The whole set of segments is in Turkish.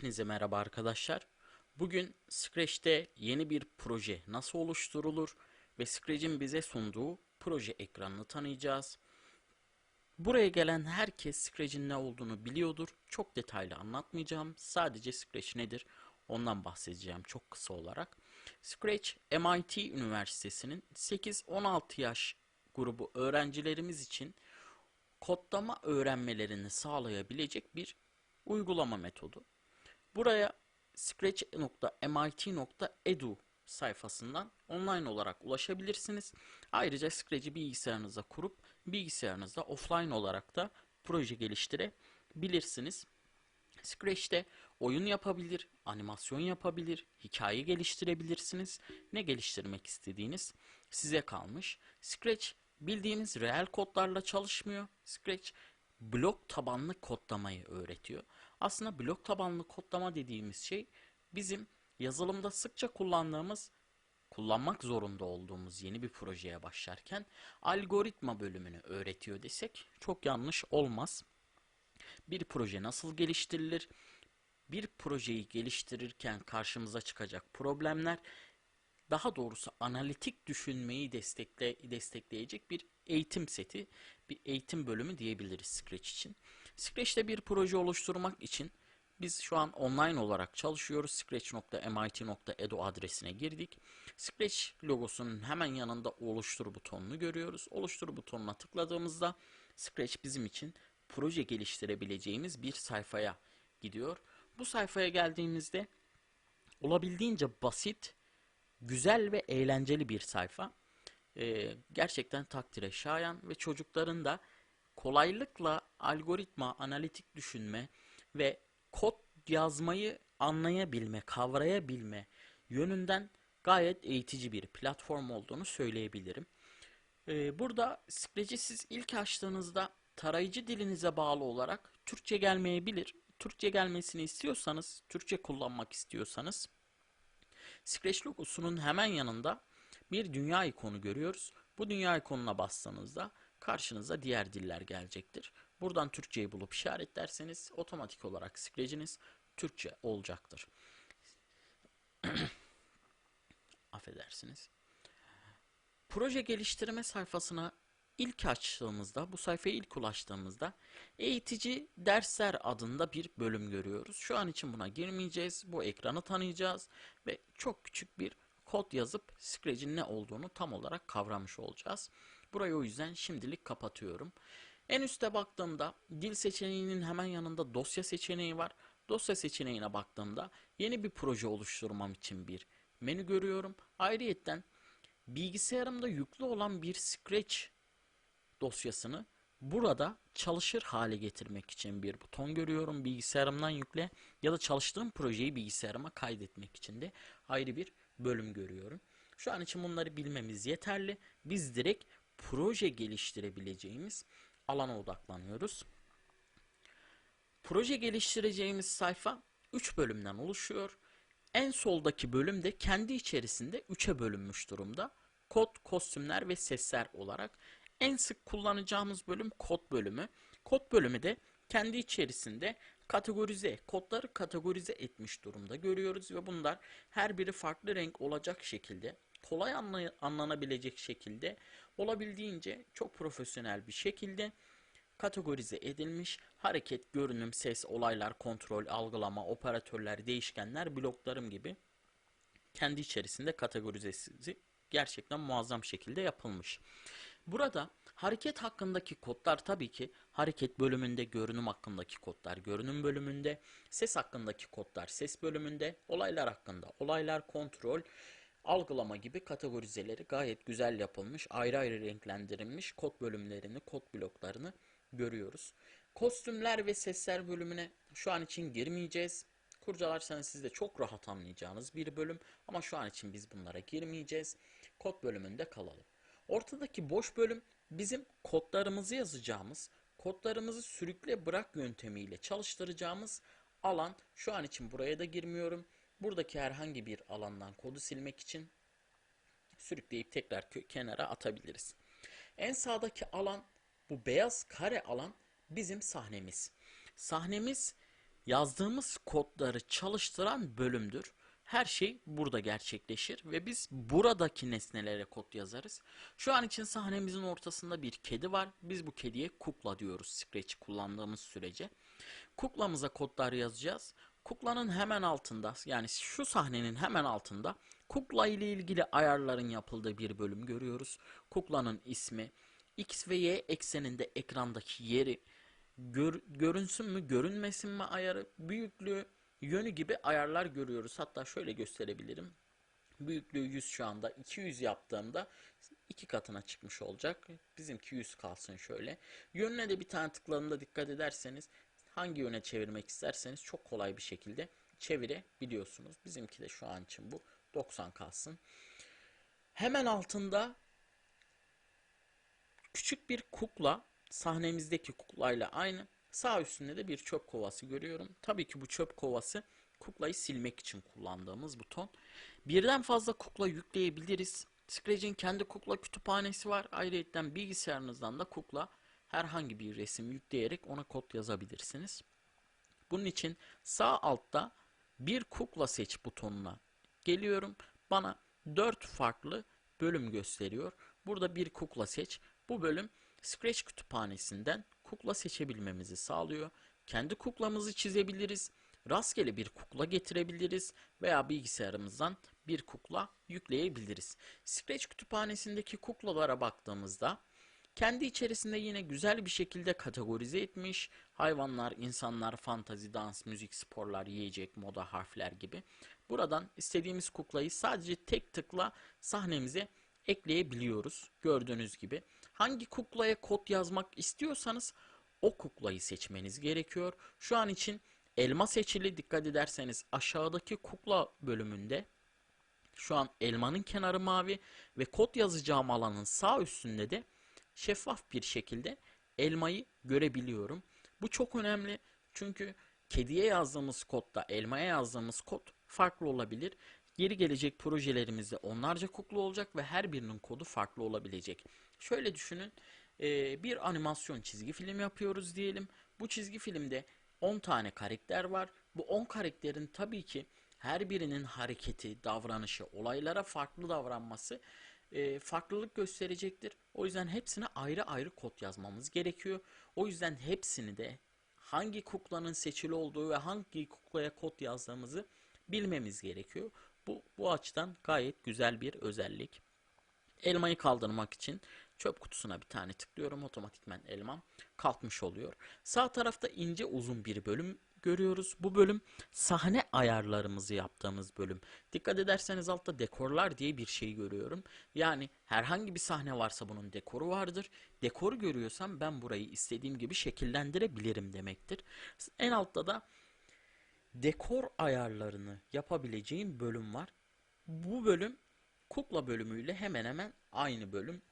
Hepinize merhaba arkadaşlar. Bugün Scratch'te yeni bir proje nasıl oluşturulur ve Scratch'in bize sunduğu proje ekranını tanıyacağız. Buraya gelen herkes Scratch'in ne olduğunu biliyordur. Çok detaylı anlatmayacağım. Sadece Scratch nedir ondan bahsedeceğim çok kısa olarak. Scratch MIT Üniversitesi'nin 8-16 yaş grubu öğrencilerimiz için kodlama öğrenmelerini sağlayabilecek bir uygulama metodu. Buraya scratch.mit.edu sayfasından online olarak ulaşabilirsiniz. Ayrıca Scratch'i bilgisayarınıza kurup bilgisayarınızda offline olarak da proje geliştirebilirsiniz. Scratch'te oyun yapabilir, animasyon yapabilir, hikaye geliştirebilirsiniz. Ne geliştirmek istediğiniz size kalmış. Scratch bildiğiniz reel kodlarla çalışmıyor. Scratch blok tabanlı kodlamayı öğretiyor. Aslında blok tabanlı kodlama dediğimiz şey bizim yazılımda sıkça kullandığımız kullanmak zorunda olduğumuz yeni bir projeye başlarken algoritma bölümünü öğretiyor desek çok yanlış olmaz. Bir proje nasıl geliştirilir? Bir projeyi geliştirirken karşımıza çıkacak problemler daha doğrusu analitik düşünmeyi destekle, destekleyecek bir eğitim seti, bir eğitim bölümü diyebiliriz Scratch için. Scratch'te bir proje oluşturmak için biz şu an online olarak çalışıyoruz. Scratch.mit.edu adresine girdik. Scratch logosunun hemen yanında oluştur butonunu görüyoruz. Oluştur butonuna tıkladığımızda Scratch bizim için proje geliştirebileceğimiz bir sayfaya gidiyor. Bu sayfaya geldiğimizde olabildiğince basit, güzel ve eğlenceli bir sayfa. Ee, gerçekten takdire şayan ve çocukların da kolaylıkla algoritma, analitik düşünme ve kod yazmayı anlayabilme, kavrayabilme yönünden gayet eğitici bir platform olduğunu söyleyebilirim. Ee, burada Scratch'i siz ilk açtığınızda tarayıcı dilinize bağlı olarak Türkçe gelmeyebilir. Türkçe gelmesini istiyorsanız, Türkçe kullanmak istiyorsanız Scratch logosunun hemen yanında bir dünya ikonu görüyoruz. Bu dünya ikonuna bastığınızda karşınıza diğer diller gelecektir. Buradan Türkçeyi bulup işaretlerseniz otomatik olarak Scratch'iniz Türkçe olacaktır. Affedersiniz. Proje geliştirme sayfasına ilk açtığımızda, bu sayfaya ilk ulaştığımızda eğitici dersler adında bir bölüm görüyoruz. Şu an için buna girmeyeceğiz. Bu ekranı tanıyacağız ve çok küçük bir kod yazıp Scratch'in ne olduğunu tam olarak kavramış olacağız. Burayı o yüzden şimdilik kapatıyorum. En üste baktığımda dil seçeneğinin hemen yanında dosya seçeneği var. Dosya seçeneğine baktığımda yeni bir proje oluşturmam için bir menü görüyorum. Ayrıyetten bilgisayarımda yüklü olan bir Scratch dosyasını burada çalışır hale getirmek için bir buton görüyorum. Bilgisayarımdan yükle ya da çalıştığım projeyi bilgisayarıma kaydetmek için de ayrı bir bölüm görüyorum. Şu an için bunları bilmemiz yeterli. Biz direkt proje geliştirebileceğimiz alana odaklanıyoruz. Proje geliştireceğimiz sayfa 3 bölümden oluşuyor. En soldaki bölüm de kendi içerisinde 3'e bölünmüş durumda. Kod, kostümler ve sesler olarak. En sık kullanacağımız bölüm kod bölümü. Kod bölümü de kendi içerisinde kategorize, kodları kategorize etmiş durumda görüyoruz ve bunlar her biri farklı renk olacak şekilde, kolay anlay- anlanabilecek şekilde, olabildiğince çok profesyonel bir şekilde kategorize edilmiş hareket, görünüm, ses, olaylar, kontrol, algılama, operatörler, değişkenler, bloklarım gibi kendi içerisinde kategorizesi gerçekten muazzam şekilde yapılmış. Burada hareket hakkındaki kodlar tabii ki hareket bölümünde, görünüm hakkındaki kodlar görünüm bölümünde, ses hakkındaki kodlar ses bölümünde, olaylar hakkında olaylar, kontrol, algılama gibi kategorizeleri gayet güzel yapılmış, ayrı ayrı renklendirilmiş kod bölümlerini, kod bloklarını görüyoruz. Kostümler ve sesler bölümüne şu an için girmeyeceğiz. Kurcalarsanız siz de çok rahat anlayacağınız bir bölüm ama şu an için biz bunlara girmeyeceğiz. Kod bölümünde kalalım. Ortadaki boş bölüm bizim kodlarımızı yazacağımız, kodlarımızı sürükle bırak yöntemiyle çalıştıracağımız alan. Şu an için buraya da girmiyorum. Buradaki herhangi bir alandan kodu silmek için sürükleyip tekrar kenara atabiliriz. En sağdaki alan bu beyaz kare alan bizim sahnemiz. Sahnemiz yazdığımız kodları çalıştıran bölümdür. Her şey burada gerçekleşir ve biz buradaki nesnelere kod yazarız. Şu an için sahnemizin ortasında bir kedi var. Biz bu kediye kukla diyoruz Scratch kullandığımız sürece. Kuklamıza kodlar yazacağız. Kuklanın hemen altında yani şu sahnenin hemen altında kukla ile ilgili ayarların yapıldığı bir bölüm görüyoruz. Kuklanın ismi, x ve y ekseninde ekrandaki yeri, gör- görünsün mü görünmesin mi ayarı, büyüklüğü, yönü gibi ayarlar görüyoruz. Hatta şöyle gösterebilirim. Büyüklüğü 100 şu anda 200 yaptığımda iki katına çıkmış olacak. Bizimki 100 kalsın şöyle. Yönüne de bir tane tıkladığımda dikkat ederseniz hangi yöne çevirmek isterseniz çok kolay bir şekilde çevirebiliyorsunuz. Bizimki de şu an için bu 90 kalsın. Hemen altında küçük bir kukla sahnemizdeki kuklayla aynı. Sağ üstünde de bir çöp kovası görüyorum. Tabii ki bu çöp kovası kuklayı silmek için kullandığımız buton. Birden fazla kukla yükleyebiliriz. Scratch'in kendi kukla kütüphanesi var. Ayrıca bilgisayarınızdan da kukla herhangi bir resim yükleyerek ona kod yazabilirsiniz. Bunun için sağ altta bir kukla seç butonuna geliyorum. Bana 4 farklı bölüm gösteriyor. Burada bir kukla seç. Bu bölüm Scratch kütüphanesinden kukla seçebilmemizi sağlıyor. Kendi kuklamızı çizebiliriz. Rastgele bir kukla getirebiliriz veya bilgisayarımızdan bir kukla yükleyebiliriz. Scratch kütüphanesindeki kuklalara baktığımızda kendi içerisinde yine güzel bir şekilde kategorize etmiş. Hayvanlar, insanlar, fantazi, dans, müzik, sporlar, yiyecek, moda, harfler gibi. Buradan istediğimiz kuklayı sadece tek tıkla sahnemize ekleyebiliyoruz. Gördüğünüz gibi. Hangi kuklaya kod yazmak istiyorsanız o kuklayı seçmeniz gerekiyor. Şu an için elma seçili dikkat ederseniz aşağıdaki kukla bölümünde şu an elmanın kenarı mavi ve kod yazacağım alanın sağ üstünde de şeffaf bir şekilde elmayı görebiliyorum. Bu çok önemli çünkü kediye yazdığımız kodda elmaya yazdığımız kod farklı olabilir. Geri gelecek projelerimizde onlarca kukla olacak ve her birinin kodu farklı olabilecek. Şöyle düşünün e, bir animasyon çizgi film yapıyoruz diyelim. Bu çizgi filmde 10 tane karakter var. Bu 10 karakterin tabii ki her birinin hareketi, davranışı, olaylara farklı davranması e, farklılık gösterecektir. O yüzden hepsine ayrı ayrı kod yazmamız gerekiyor. O yüzden hepsini de hangi kuklanın seçili olduğu ve hangi kuklaya kod yazdığımızı bilmemiz gerekiyor. Bu, bu açıdan gayet güzel bir özellik. Elmayı kaldırmak için çöp kutusuna bir tane tıklıyorum. Otomatikmen elmam kalkmış oluyor. Sağ tarafta ince uzun bir bölüm görüyoruz. Bu bölüm sahne ayarlarımızı yaptığımız bölüm. Dikkat ederseniz altta dekorlar diye bir şey görüyorum. Yani herhangi bir sahne varsa bunun dekoru vardır. Dekoru görüyorsam ben burayı istediğim gibi şekillendirebilirim demektir. En altta da dekor ayarlarını yapabileceğim bölüm var. Bu bölüm kukla bölümüyle hemen hemen aynı bölüm.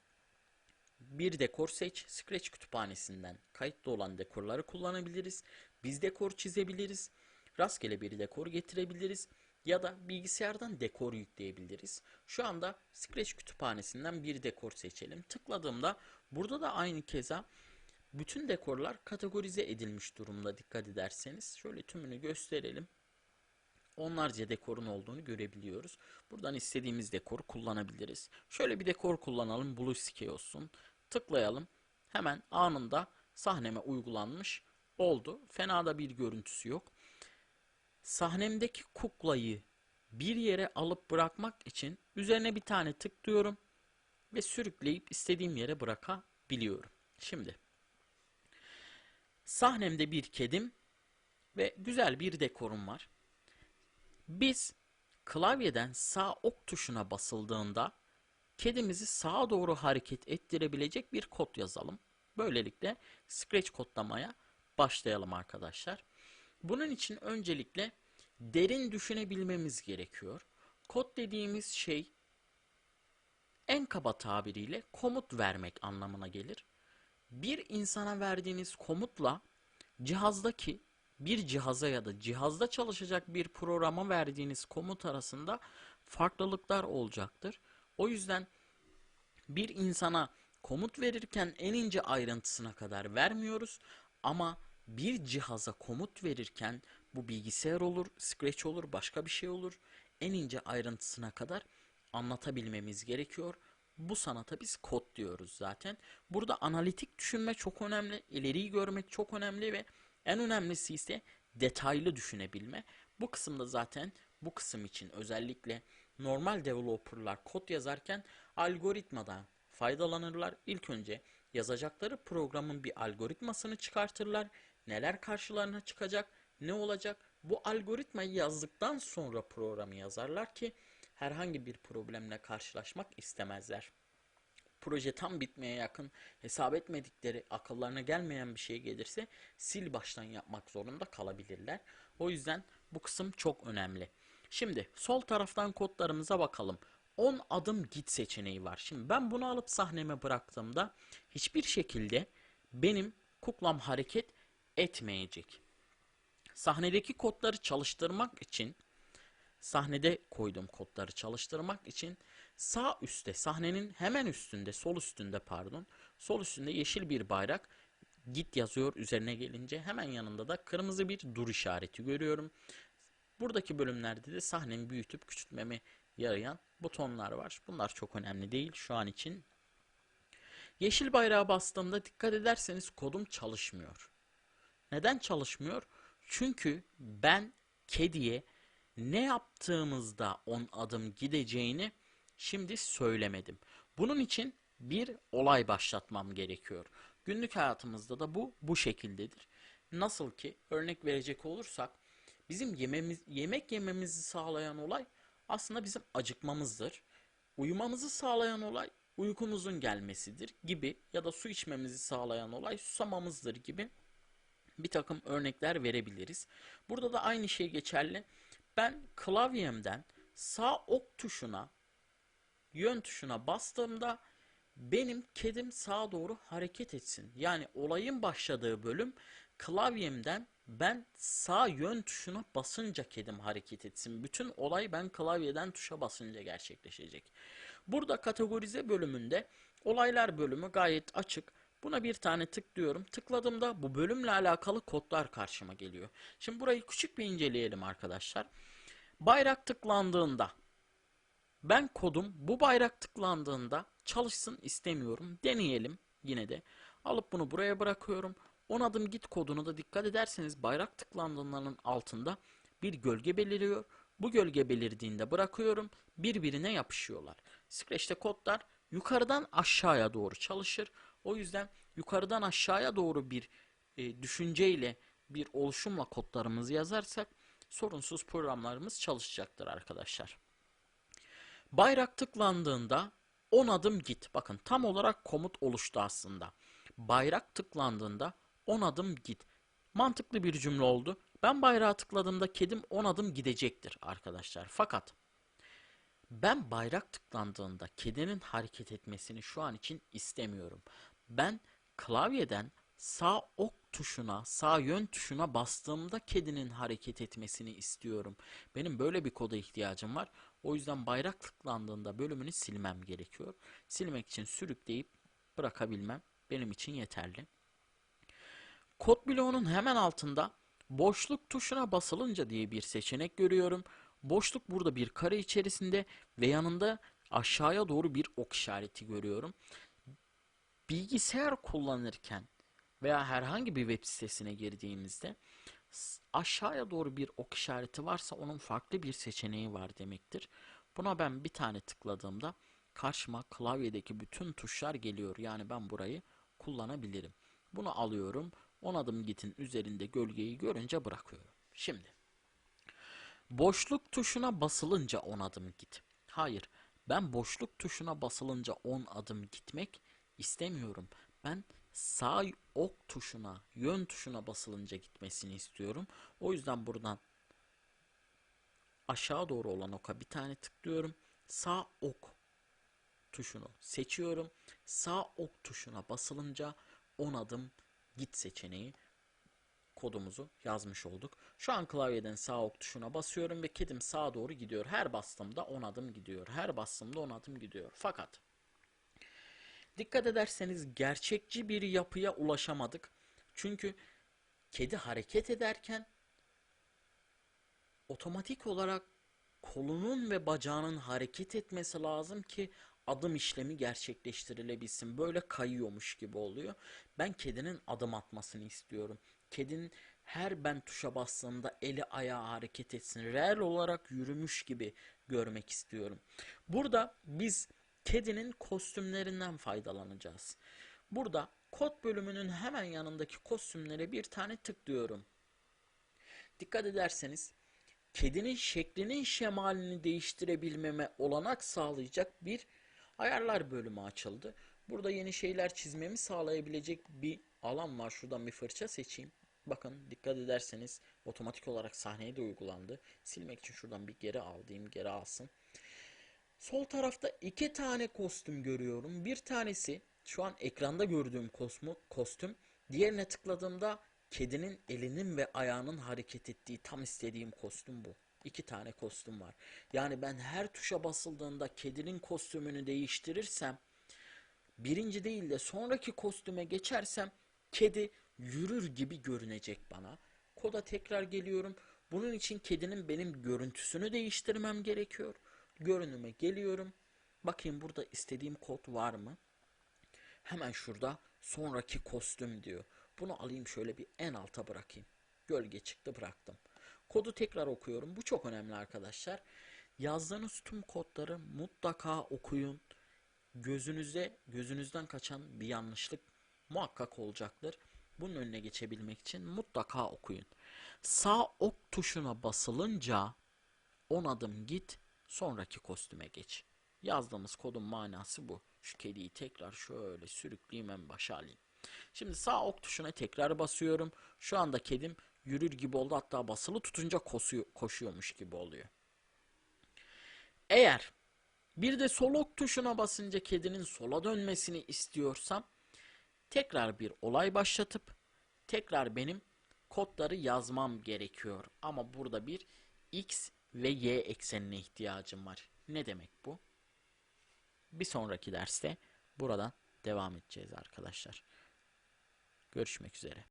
Bir dekor seç, Scratch kütüphanesinden kayıtlı olan dekorları kullanabiliriz. Biz dekor çizebiliriz. Rastgele bir dekor getirebiliriz. Ya da bilgisayardan dekor yükleyebiliriz. Şu anda Scratch kütüphanesinden bir dekor seçelim. Tıkladığımda burada da aynı keza bütün dekorlar kategorize edilmiş durumda dikkat ederseniz. Şöyle tümünü gösterelim. Onlarca dekorun olduğunu görebiliyoruz. Buradan istediğimiz dekoru kullanabiliriz. Şöyle bir dekor kullanalım. Blue Sky olsun. Tıklayalım. Hemen anında sahneme uygulanmış oldu. Fena da bir görüntüsü yok. Sahnemdeki kuklayı bir yere alıp bırakmak için üzerine bir tane tıklıyorum ve sürükleyip istediğim yere bırakabiliyorum. Şimdi sahnemde bir kedim ve güzel bir dekorum var. Biz klavyeden sağ ok tuşuna basıldığında kedimizi sağa doğru hareket ettirebilecek bir kod yazalım. Böylelikle Scratch kodlamaya başlayalım arkadaşlar. Bunun için öncelikle derin düşünebilmemiz gerekiyor. Kod dediğimiz şey en kaba tabiriyle komut vermek anlamına gelir. Bir insana verdiğiniz komutla cihazdaki bir cihaza ya da cihazda çalışacak bir programa verdiğiniz komut arasında farklılıklar olacaktır. O yüzden bir insana komut verirken en ince ayrıntısına kadar vermiyoruz ama bir cihaza komut verirken Bu bilgisayar olur, Scratch olur, başka bir şey olur. En ince ayrıntısına kadar anlatabilmemiz gerekiyor. Bu sanata biz kod diyoruz zaten. Burada analitik düşünme çok önemli, ileriyi görmek çok önemli ve en önemlisi ise detaylı düşünebilme. Bu kısımda zaten bu kısım için özellikle normal developerlar kod yazarken algoritmadan faydalanırlar. İlk önce yazacakları programın bir algoritmasını çıkartırlar. Neler karşılarına çıkacak, ne olacak? Bu algoritmayı yazdıktan sonra programı yazarlar ki herhangi bir problemle karşılaşmak istemezler. Proje tam bitmeye yakın hesap etmedikleri, akıllarına gelmeyen bir şey gelirse sil baştan yapmak zorunda kalabilirler. O yüzden bu kısım çok önemli. Şimdi sol taraftan kodlarımıza bakalım. 10 adım git seçeneği var. Şimdi ben bunu alıp sahneme bıraktığımda hiçbir şekilde benim kuklam hareket etmeyecek. Sahnedeki kodları çalıştırmak için sahnede koyduğum kodları çalıştırmak için sağ üstte sahnenin hemen üstünde sol üstünde pardon sol üstünde yeşil bir bayrak git yazıyor üzerine gelince hemen yanında da kırmızı bir dur işareti görüyorum. Buradaki bölümlerde de sahnenin büyütüp küçültmeme yarayan butonlar var. Bunlar çok önemli değil şu an için. Yeşil bayrağa bastığımda dikkat ederseniz kodum çalışmıyor. Neden çalışmıyor? Çünkü ben kediye ne yaptığımızda 10 adım gideceğini şimdi söylemedim. Bunun için bir olay başlatmam gerekiyor. Günlük hayatımızda da bu bu şekildedir. Nasıl ki örnek verecek olursak bizim yememiz, yemek yememizi sağlayan olay aslında bizim acıkmamızdır. Uyumamızı sağlayan olay uykumuzun gelmesidir gibi ya da su içmemizi sağlayan olay susamamızdır gibi bir takım örnekler verebiliriz. Burada da aynı şey geçerli. Ben klavyemden sağ ok tuşuna yön tuşuna bastığımda benim kedim sağa doğru hareket etsin. Yani olayın başladığı bölüm klavyemden ben sağ yön tuşuna basınca kedim hareket etsin. Bütün olay ben klavyeden tuşa basınca gerçekleşecek. Burada kategorize bölümünde olaylar bölümü gayet açık. Buna bir tane tıklıyorum. Tıkladığımda bu bölümle alakalı kodlar karşıma geliyor. Şimdi burayı küçük bir inceleyelim arkadaşlar. Bayrak tıklandığında ben kodum bu bayrak tıklandığında çalışsın istemiyorum. Deneyelim yine de. Alıp bunu buraya bırakıyorum. 10 adım git kodunu da dikkat ederseniz bayrak tıklandığının altında bir gölge beliriyor. Bu gölge belirdiğinde bırakıyorum. Birbirine yapışıyorlar. Scratch'te kodlar yukarıdan aşağıya doğru çalışır. O yüzden yukarıdan aşağıya doğru bir e, düşünceyle bir oluşumla kodlarımızı yazarsak sorunsuz programlarımız çalışacaktır arkadaşlar. Bayrak tıklandığında 10 adım git. Bakın tam olarak komut oluştu aslında. Bayrak tıklandığında 10 adım git. Mantıklı bir cümle oldu. Ben bayrağı tıkladığımda kedim 10 adım gidecektir arkadaşlar. Fakat ben bayrak tıklandığında kedinin hareket etmesini şu an için istemiyorum. Ben klavyeden sağ ok tuşuna, sağ yön tuşuna bastığımda kedinin hareket etmesini istiyorum. Benim böyle bir koda ihtiyacım var. O yüzden bayrak tıklandığında bölümünü silmem gerekiyor. Silmek için sürükleyip bırakabilmem benim için yeterli. Kod bloğunun hemen altında boşluk tuşuna basılınca diye bir seçenek görüyorum. Boşluk burada bir kare içerisinde ve yanında aşağıya doğru bir ok işareti görüyorum. Bilgisayar kullanırken veya herhangi bir web sitesine girdiğimizde aşağıya doğru bir ok işareti varsa onun farklı bir seçeneği var demektir. Buna ben bir tane tıkladığımda karşıma klavyedeki bütün tuşlar geliyor. Yani ben burayı kullanabilirim. Bunu alıyorum. 10 adım gitin üzerinde gölgeyi görünce bırakıyorum. Şimdi boşluk tuşuna basılınca 10 adım git. Hayır. Ben boşluk tuşuna basılınca 10 adım gitmek istemiyorum. Ben sağ ok tuşuna, yön tuşuna basılınca gitmesini istiyorum. O yüzden buradan aşağı doğru olan oka bir tane tıklıyorum. Sağ ok tuşunu seçiyorum. Sağ ok tuşuna basılınca 10 adım git seçeneği kodumuzu yazmış olduk. Şu an klavyeden sağ ok tuşuna basıyorum ve kedim sağa doğru gidiyor. Her bastığımda 10 adım gidiyor. Her bastığımda 10 adım gidiyor. Fakat dikkat ederseniz gerçekçi bir yapıya ulaşamadık. Çünkü kedi hareket ederken otomatik olarak kolunun ve bacağının hareket etmesi lazım ki adım işlemi gerçekleştirilebilsin. Böyle kayıyormuş gibi oluyor. Ben kedinin adım atmasını istiyorum. Kedinin her ben tuşa bastığımda eli ayağı hareket etsin. Reel olarak yürümüş gibi görmek istiyorum. Burada biz kedinin kostümlerinden faydalanacağız. Burada kod bölümünün hemen yanındaki kostümlere bir tane tıklıyorum. Dikkat ederseniz kedinin şeklinin şemalini değiştirebilmeme olanak sağlayacak bir ayarlar bölümü açıldı. Burada yeni şeyler çizmemi sağlayabilecek bir alan var. Şuradan bir fırça seçeyim. Bakın dikkat ederseniz otomatik olarak sahneye de uygulandı. Silmek için şuradan bir geri al diyeyim geri alsın. Sol tarafta iki tane kostüm görüyorum. Bir tanesi şu an ekranda gördüğüm kosmu, kostüm. Diğerine tıkladığımda kedinin elinin ve ayağının hareket ettiği tam istediğim kostüm bu. İki tane kostüm var. Yani ben her tuşa basıldığında kedinin kostümünü değiştirirsem birinci değil de sonraki kostüme geçersem kedi yürür gibi görünecek bana. Koda tekrar geliyorum. Bunun için kedinin benim görüntüsünü değiştirmem gerekiyor. Görünüme geliyorum. Bakayım burada istediğim kod var mı? Hemen şurada sonraki kostüm diyor. Bunu alayım şöyle bir en alta bırakayım. Gölge çıktı bıraktım. Kodu tekrar okuyorum. Bu çok önemli arkadaşlar. Yazdığınız tüm kodları mutlaka okuyun. Gözünüze, gözünüzden kaçan bir yanlışlık muhakkak olacaktır. Bunun önüne geçebilmek için mutlaka okuyun. Sağ ok tuşuna basılınca 10 adım git, sonraki kostüme geç. Yazdığımız kodun manası bu. Şu kediyi tekrar şöyle sürükleyeyim en başa alayım. Şimdi sağ ok tuşuna tekrar basıyorum. Şu anda kedim yürür gibi oldu. Hatta basılı tutunca koşuyor, koşuyormuş gibi oluyor. Eğer bir de sol ok tuşuna basınca kedinin sola dönmesini istiyorsam tekrar bir olay başlatıp tekrar benim kodları yazmam gerekiyor. Ama burada bir x ve y eksenine ihtiyacım var. Ne demek bu? Bir sonraki derste buradan devam edeceğiz arkadaşlar. Görüşmek üzere.